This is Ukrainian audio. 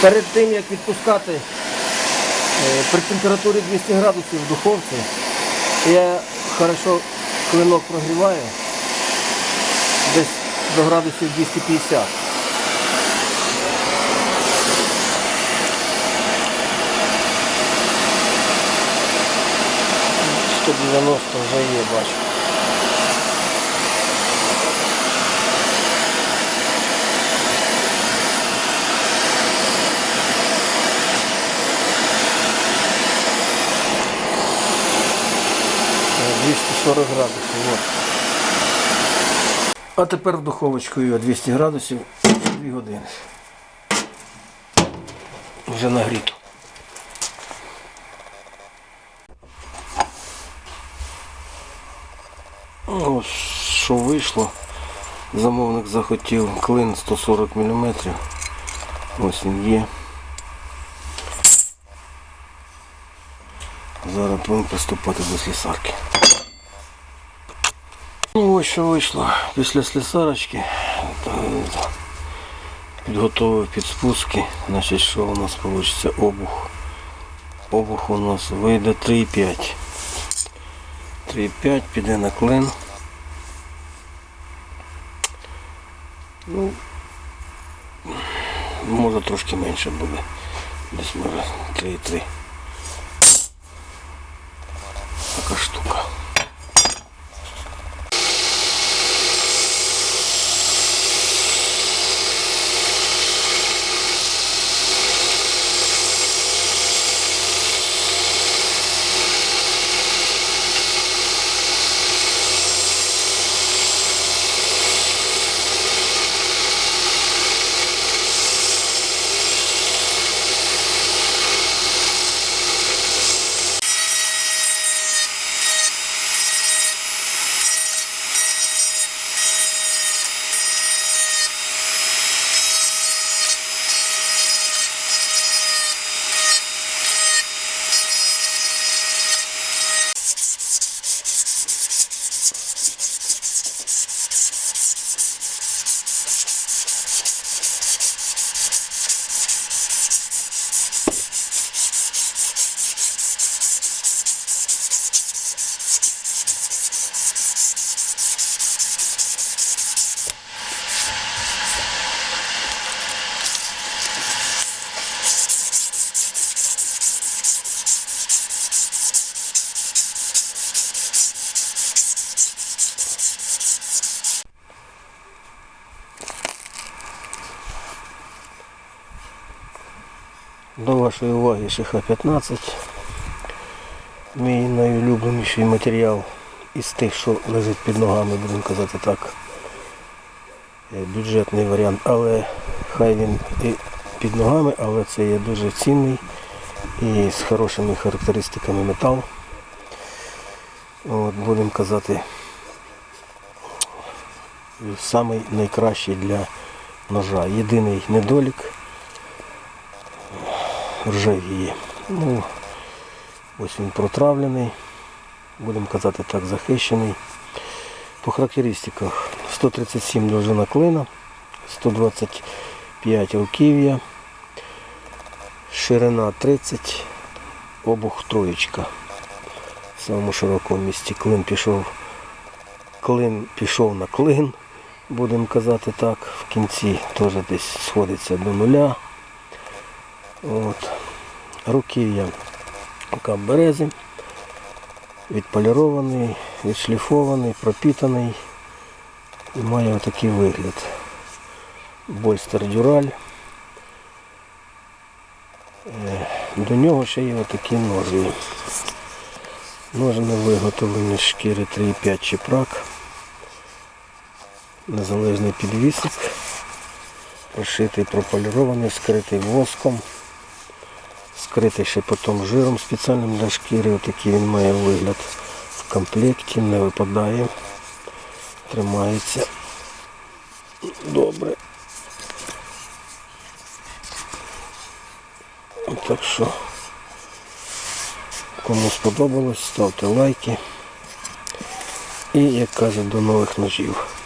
Перед тим як відпускати е, при температурі 200 градусів в духовці, я хорошо клинок прогріваю десь до градусів 250. Сто дев'яносто вже є, бачу. Е, 240 градусів. От. А тепер в духовочку його 200 градусів 2 години. Вже нагріто. Ось що вийшло. Замовник захотів клин 140 мм. Ось він є. Зараз будемо приступати до слісарки. Ну ось що вийшло після слісарочки. Підготовив під спуски. Значить, що у нас вийде обух. Обух у нас вийде 3,5. 3,5 піде на клин. Ну, може трошки менше буде. Десь може 3,3. Така штука. До вашої уваги ШХ-15. Мій найулюбленіший матеріал із тих, що лежить під ногами, будемо казати так. Е, Бюджетний варіант, але хай він і під ногами, але це є дуже цінний і з хорошими характеристиками метал. От, будемо казати, самий найкращий для ножа. Єдиний недолік ржавіє. Ну, ось він протравлений, будемо казати так, захищений. По характеристиках 137 довжина клина, 125 руків'я, ширина 30, обух троєчка. В самому широкому місці клин пішов, клин пішов на клин, будемо казати так, в кінці теж десь сходиться до нуля. От. Руків'я берези, відполірований, відшліфований, пропітаний і має отакий вигляд. Больстер дюраль. Е, До нього ще є отакі ножі. Ножни виготовлені з шкіри 3,5 чепрак. Незалежний підвісик. Прошитий, прополірований, скритий воском скритий ще потім жиром спеціальним для шкіри. Отакий він має вигляд в комплекті, не випадає, тримається добре. Так що, кому сподобалось, ставте лайки. І, як кажуть, до нових ножів.